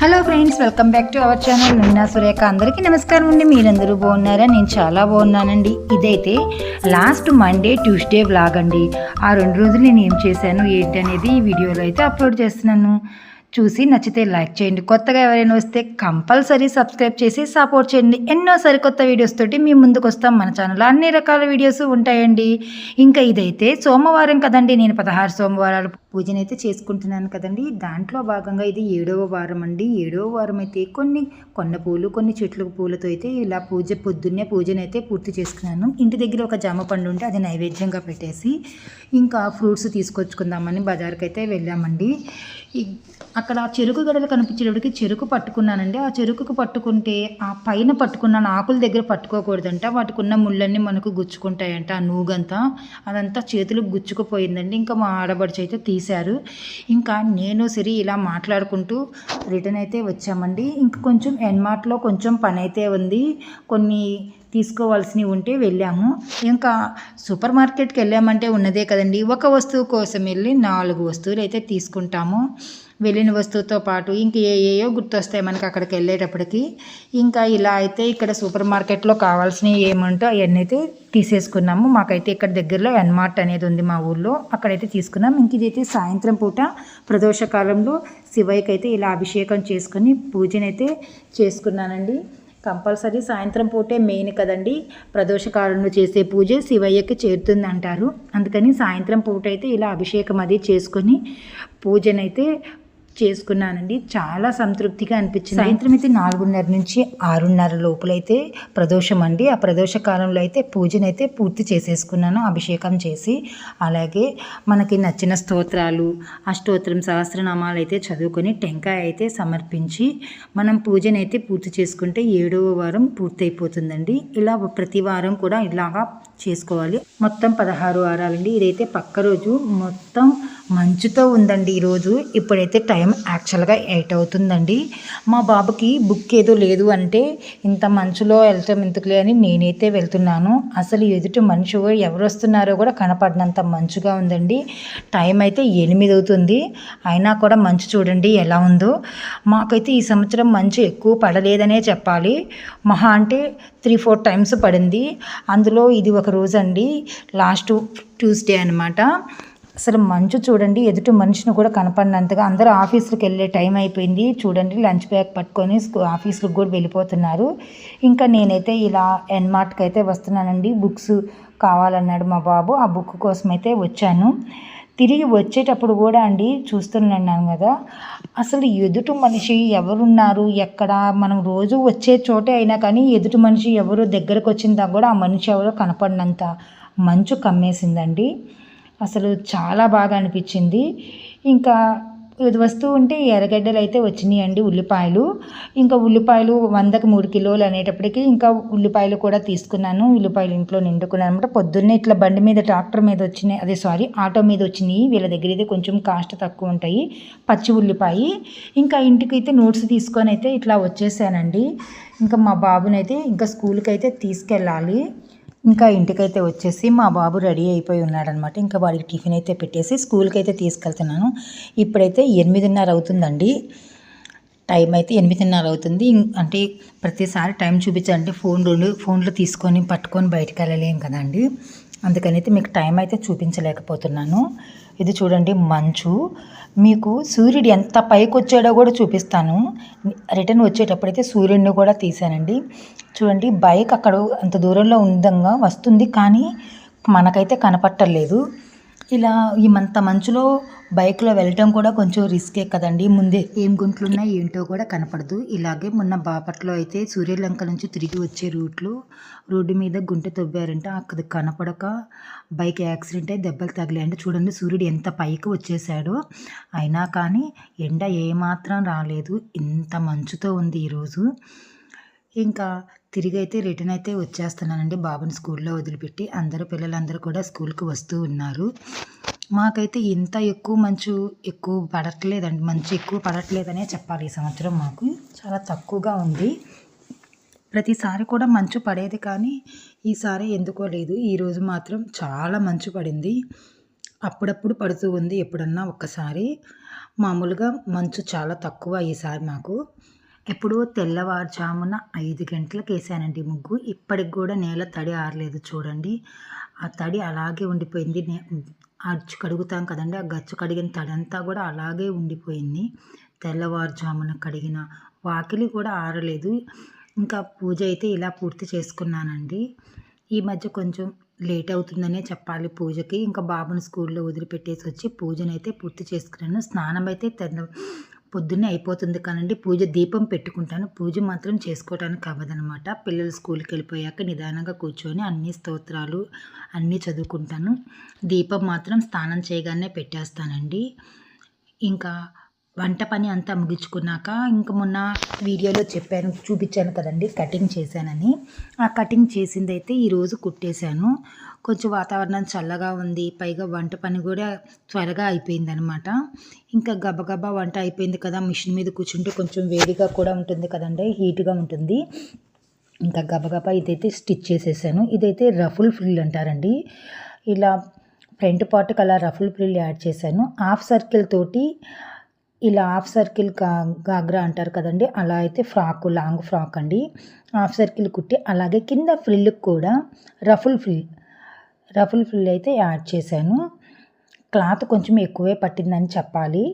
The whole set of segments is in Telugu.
Hello friends welcome back to our channel. నిన్న సురేఖ అందరికీ నమస్కారం అండి. మీరందరూ బాగున్నారా? నేను చాలా బాగున్నానండి. ఇదైతే లాస్ట్ మండే ట్యూస్డే బ్లాగ్ అండి. ఆ రెండు రోజులు నేను ఏం చేశాను ఏంటి అనేది ఈ వీడియోలో అయితే అప్లోడ్ చేస్తున్నాను. చూసి నచ్చితే లైక్ చేయండి. కొత్తగా ఎవరైనా వస్తే కంపల్సరీ సబ్స్క్రైబ్ చేసి సపోర్ట్ చేయండి. ఎన్నో సరికొత్త వీడియోస్ తోటి మీ ముందుకు వస్తాం. మన ఛానల్లో అన్ని రకాల వీడియోస్ ఉంటాయండి. ఇంకా ఇదైతే సోమవారం కదండి. నేను పదహారు సోమవారాలు పూజనైతే చేసుకుంటున్నాను కదండి. దాంట్లో భాగంగా ఇది ఏడవ వారం అండి ఏడవ వారం అయితే కొన్ని కొన్న పూలు కొన్ని చెట్ల పూలతో అయితే ఇలా పూజ పొద్దున్నే పూజనైతే పూర్తి చేసుకున్నాను. ఇంటి దగ్గర ఒక జామ పండు ఉంటే అది నైవేద్యంగా పెట్టేసి ఇంకా ఫ్రూట్స్ తీసుకొచ్చుకుందామని బజార్కి అయితే వెళ్ళామండి అక్కడ చెరుకు గడలు కనిపించేటప్పటికి చెరుకు పట్టుకున్నానండి. ఆ చెరుకుకు పట్టుకుంటే ఆ పైన పట్టుకున్న ఆకుల దగ్గర పట్టుకోకూడదంట. వాటికున్న ముళ్ళన్నీ మనకు గుచ్చుకుంటాయంట ఆ నూగంతా. అదంతా చేతులకు గుచ్చుకుపోయిందండి. ఇంకా మా ఆడబడిచి అయితే తీశారు. ఇంకా నేను సరి ఇలా మాట్లాడుకుంటూ రిటర్న్ అయితే వచ్చామండి. ఇంకా కొంచెం ఎన్మార్ట్లో కొంచెం పని అయితే ఉంది. కొన్ని తీసుకోవాల్సినవి ఉంటే వెళ్ళాము. ఇంకా సూపర్ మార్కెట్కి వెళ్ళామంటే ఉన్నదే కదండి. ఒక వస్తువు కోసం వెళ్ళి నాలుగు వస్తువులు అయితే తీసుకుంటాము. వెళ్ళిన వస్తువుతో పాటు ఇంక ఏ ఏయో గుర్తొస్తాయి మనకి అక్కడికి వెళ్ళేటప్పటికి. ఇంకా ఇలా అయితే ఇక్కడ సూపర్ మార్కెట్లో కావాల్సినవి ఏమంటో అవన్నీ అయితే తీసేసుకున్నాము. మాకైతే ఇక్కడ దగ్గరలో ఎన్మార్ట్ అనేది ఉంది మా ఊళ్ళో అక్కడైతే తీసుకున్నాం. ఇంక ఇదైతే సాయంత్రం పూట ప్రదోషకాలంలో శివయ్యకైతే శివయ్యకి అయితే ఇలా అభిషేకం చేసుకుని పూజనైతే చేసుకున్నానండి. కంపల్సరీ సాయంత్రం పూటే మెయిన్ కదండి. ప్రదోషకాలంలో చేసే పూజ శివయ్యకి చేరుతుంది అంటారు అందుకని సాయంత్రం పూట అయితే ఇలా అభిషేకం అది చేసుకొని పూజనైతే చేసుకున్నానండి. చాలా సంతృప్తిగా అనిపించింది. సాయంత్రం అయితే నాలుగున్నర నుంచి ఆరున్నర లోపలైతే ప్రదోషం అండి. ఆ ప్రదోష కాలంలో అయితే పూజనైతే పూర్తి చేసేసుకున్నాను అభిషేకం చేసి. అలాగే మనకి నచ్చిన స్తోత్రాలు అష్టోత్తరం సహస్రనామాలు అయితే చదువుకొని టెంకాయ అయితే సమర్పించి మనం పూజనైతే పూర్తి చేసుకుంటే ఏడవ వారం పూర్తయిపోతుందండి. ఇలా ప్రతి వారం కూడా ఇలాగా చేసుకోవాలి. మొత్తం పదహారు వారాలండి. ఇదైతే పక్క రోజు మొత్తం మంచుతో ఉందండి ఈరోజు. ఇప్పుడైతే టైం యాక్చువల్గా ఎయిట్ అవుతుందండి. మా బాబుకి బుక్ ఏదో లేదు అంటే ఇంత మంచులో వెళ్తాం ఎందుకులే అని నేనైతే వెళ్తున్నాను. అసలు ఎదుటి మనిషి ఎవరు వస్తున్నారో కూడా కనపడినంత మంచుగా ఉందండి. టైం అయితే ఎనిమిది అవుతుంది. అయినా కూడా మంచు చూడండి ఎలా ఉందో. మాకైతే ఈ సంవత్సరం మంచు ఎక్కువ పడలేదనే చెప్పాలి. మహా అంటే త్రీ ఫోర్ టైమ్స్ పడింది. అందులో ఇది ఒక రోజు అండి లాస్ట్ ట్యూస్డే అనమాట అసలు మంచు చూడండి ఎదుటి మనిషిని కూడా కనపడినంతగా అందరూ ఆఫీసులకు వెళ్ళే టైం అయిపోయింది. చూడండి లంచ్ బ్యాగ్ పట్టుకొని ఆఫీసులకు కూడా వెళ్ళిపోతున్నారు. ఇంకా నేనైతే ఇలా ఎన్మార్ట్కి అయితే వస్తున్నానండి. బుక్స్ కావాలన్నాడు మా బాబు. ఆ బుక్ కోసం అయితే వచ్చాను. తిరిగి వచ్చేటప్పుడు కూడా అండి చూస్తున్నాను కదా అసలు ఎదుటి మనిషి ఎవరున్నారు? ఎక్కడ? మనం రోజు వచ్చే చోటే అయినా కానీ ఎదుటి మనిషి ఎవరు దగ్గరకు వచ్చిందా కూడా ఆ మనిషి ఎవరో కనపడినంత మంచు కమ్మేసిందండి. అసలు చాలా బాగా అనిపించింది. ఇంకా ఇది వస్తూ ఉంటే ఎర్రగడ్డలు అయితే వచ్చినాయి అండి ఉల్లిపాయలు. ఇంకా ఉల్లిపాయలు వందకు మూడు కిలోలు అనేటప్పటికి ఇంకా ఉల్లిపాయలు కూడా తీసుకున్నాను. ఉల్లిపాయలు ఇంట్లో నిండుకున్నాను అనమాట పొద్దున్నే ఇట్లా బండి మీద ట్రాక్టర్ మీద వచ్చినాయి. అదే సారీ ఆటో మీద వచ్చినాయి. వీళ్ళ దగ్గర అయితే కొంచెం కాస్ట్ తక్కువ ఉంటాయి. పచ్చి ఉల్లిపాయ. ఇంకా ఇంటికి అయితే నోట్స్ తీసుకొని అయితే ఇట్లా వచ్చేసానండి. ఇంకా మా బాబునైతే ఇంకా స్కూల్కి అయితే తీసుకెళ్ళాలి. ఇంకా ఇంటికైతే వచ్చేసి మా బాబు రెడీ అయిపోయి ఉన్నాడనమాట. ఇంకా వాడికి టిఫిన్ అయితే పెట్టేసి స్కూల్కి అయితే తీసుకెళ్తున్నాను. ఇప్పుడైతే ఎనిమిదిన్నర అవుతుందండి. టైం అయితే ఎనిమిదిన్నర అవుతుంది. ఇం- అంటే ప్రతిసారి టైం చూపించాలంటే ఫోన్ రెండు ఫోన్లో తీసుకొని పట్టుకొని బయటకు వెళ్ళలేం కదండి. అందుకని అయితే మీకు టైం అయితే చూపించలేకపోతున్నాను. ఇది చూడండి మంచు. మీకు సూర్యుడు ఎంత పైకి వచ్చాడో కూడా చూపిస్తాను. రిటర్న్ వచ్చేటప్పుడైతే సూర్యుడిని కూడా తీసానండి చూడండి బైక్ అక్కడ అంత దూరంలో ఉందంగా వస్తుంది కానీ మనకైతే కనపట్టలేదు. ఇలా ఈ మంత మంచులో బైక్లో వెళ్ళటం కూడా కొంచెం రిస్కే కదండి. ముందే ఏం గుంట్లున్నా ఏంటో కూడా కనపడదు. ఇలాగే మొన్న బాపట్లో అయితే సూర్యలంక నుంచి తిరిగి వచ్చే రూట్లో రోడ్డు మీద గుంట తవ్వారంటే. అక్కడ కనపడక బైక్ యాక్సిడెంట్ అయి దెబ్బలు తగిలాయంటే చూడండి సూర్యుడు ఎంత పైకి వచ్చేసాడో అయినా కానీ ఎండ ఏమాత్రం రాలేదు. ఇంత మంచుతో ఉంది ఈరోజు ఇంకా తిరిగి అయితే రిటర్న్ అయితే వచ్చేస్తున్నానండి. బాబుని స్కూల్లో వదిలిపెట్టి అందరూ పిల్లలందరూ కూడా స్కూల్కి వస్తూ ఉన్నారు. మాకైతే ఇంత ఎక్కువ మంచు ఎక్కువ పడట్లేదండి. మంచు ఎక్కువ పడట్లేదనే చెప్పాలి ఈ సంవత్సరం మాకు. చాలా తక్కువగా ఉంది. ప్రతిసారి కూడా మంచు పడేది కానీ ఈసారి ఎందుకో లేదు. ఈరోజు మాత్రం చాలా మంచు పడింది. అప్పుడప్పుడు పడుతూ ఉంది ఎప్పుడన్నా ఒక్కసారి. మామూలుగా మంచు చాలా తక్కువ ఈసారి మాకు. ఎప్పుడో తెల్లవారుజామున ఐదు గంటలకు వేసానండి ముగ్గు. ఇప్పటికి కూడా నేల తడి ఆరలేదు చూడండి. ఆ తడి అలాగే ఉండిపోయింది. నే అచ్చు కడుగుతాం కదండి. ఆ గచ్చు కడిగిన తడంతా కూడా అలాగే ఉండిపోయింది. తెల్లవారుజామున కడిగిన వాకిలి కూడా ఆరలేదు. ఇంకా పూజ అయితే ఇలా పూర్తి చేసుకున్నానండి. ఈ మధ్య కొంచెం లేట్ అవుతుందనే చెప్పాలి పూజకి. ఇంకా బాబుని స్కూల్లో వదిలిపెట్టేసి వచ్చి పూజనైతే పూర్తి చేసుకున్నాను. స్నానం అయితే తెల్ల పొద్దున్నే అయిపోతుంది కానండి. పూజ దీపం పెట్టుకుంటాను. పూజ మాత్రం చేసుకోవడానికి అవ్వదనమాట పిల్లలు స్కూల్కి వెళ్ళిపోయాక నిదానంగా కూర్చొని అన్ని స్తోత్రాలు అన్నీ చదువుకుంటాను. దీపం మాత్రం స్నానం చేయగానే పెట్టేస్తానండి. ఇంకా వంట పని అంతా ముగించుకున్నాక ఇంకా మొన్న వీడియోలో చెప్పాను చూపించాను కదండి కటింగ్ చేశానని. ఆ కటింగ్ చేసింది అయితే ఈరోజు కుట్టేశాను. కొంచెం వాతావరణం చల్లగా ఉంది. పైగా వంట పని కూడా త్వరగా అయిపోయిందనమాట ఇంకా గబగబా వంట అయిపోయింది కదా మిషన్ మీద కూర్చుంటే కొంచెం వేడిగా కూడా ఉంటుంది కదండి హీట్గా ఉంటుంది. ఇంకా గబగబా ఇదైతే స్టిచ్ చేసేసాను. ఇదైతే రఫుల్ ఫ్రిల్ అంటారండి. ఇలా ఫ్రంట్ పార్ట్కి అలా రఫుల్ ఫ్రిల్ యాడ్ చేశాను. హాఫ్ సర్కిల్ తోటి ఇలా హాఫ్ సర్కిల్గా గాగ్రా అంటారు కదండి అలా అయితే ఫ్రాక్ లాంగ్ ఫ్రాక్ అండి. హాఫ్ సర్కిల్ కుట్టి అలాగే కింద ఫ్రిల్కి కూడా రఫుల్ ఫ్రిల్. రఫుల్ ఫుల్ అయితే యాడ్ చేశాను. క్లాత్ కొంచెం ఎక్కువే పట్టిందని చెప్పాలి.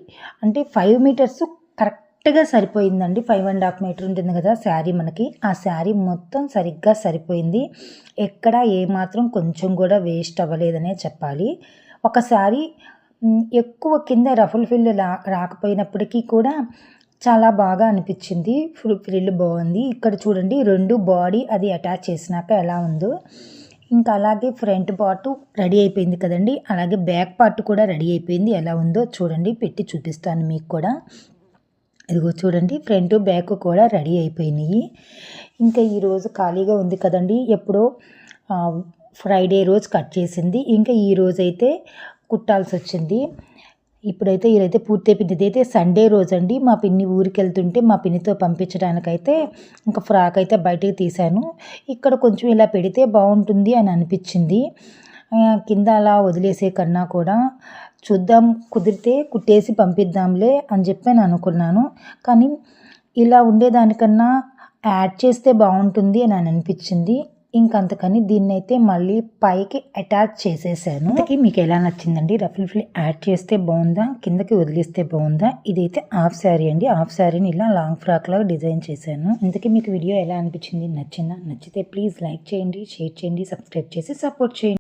అంటే ఫైవ్ మీటర్స్ కరెక్ట్గా సరిపోయిందండి. ఫైవ్ అండ్ హాఫ్ మీటర్ ఉంటుంది కదా శారీ మనకి. ఆ శారీ మొత్తం సరిగ్గా సరిపోయింది. ఎక్కడ ఏమాత్రం కొంచెం కూడా వేస్ట్ అవ్వలేదనే చెప్పాలి. ఒక శారీ ఎక్కువ కింద రఫుల్ ఫిల్ రా రాకపోయినప్పటికీ కూడా చాలా బాగా అనిపించింది. ఫుల్ ఫ్రిల్ బాగుంది. ఇక్కడ చూడండి రెండు బాడీ అది అటాచ్ చేసినాక ఎలా ఉందో. ఇంకా అలాగే ఫ్రంట్ పార్ట్ రెడీ అయిపోయింది కదండి. అలాగే బ్యాక్ పార్ట్ కూడా రెడీ అయిపోయింది. ఎలా ఉందో చూడండి. పెట్టి చూపిస్తాను మీకు కూడా. ఇదిగో చూడండి. ఫ్రంట్ బ్యాక్ కూడా రెడీ అయిపోయినాయి. ఇంకా ఈరోజు ఖాళీగా ఉంది కదండి. ఎప్పుడో ఫ్రైడే రోజు కట్ చేసింది. ఇంకా ఈ రోజైతే కుట్టాల్సి వచ్చింది ఇప్పుడైతే ఇదైతే పూర్తి అయిపోయింది ఇదైతే సండే రోజు అండి మా పిన్ని ఊరికి వెళ్తుంటే మా పిన్నితో పంపించడానికైతే ఇంకా ఫ్రాక్ అయితే బయటకు తీశాను. ఇక్కడ కొంచెం ఇలా పెడితే బాగుంటుంది అని అనిపించింది. కింద అలా వదిలేసే కన్నా కూడా చూద్దాం కుదిరితే కుట్టేసి పంపిద్దాంలే అని చెప్పి నేను అనుకున్నాను. కానీ ఇలా ఉండేదానికన్నా యాడ్ చేస్తే బాగుంటుంది అని అనిపించింది. ఇంకంతకని దీన్ని అయితే మళ్ళీ పైకి అటాచ్ చేసేసాను. మీకు ఎలా నచ్చిందండి? రఫుల్ ఫ్లీ యాడ్ చేస్తే బాగుందా కిందకి వదిలిస్తే బాగుందా ఇదైతే హాఫ్ శారీ అండి. హాఫ్ శారీని ఇలా లాంగ్ ఫ్రాక్ లాగా డిజైన్ చేశాను. ఇంతకీ మీకు వీడియో ఎలా అనిపించింది? నచ్చిందా? నచ్చితే ప్లీజ్ లైక్ చేయండి షేర్ చేయండి సబ్స్క్రైబ్ చేసి సపోర్ట్ చేయండి.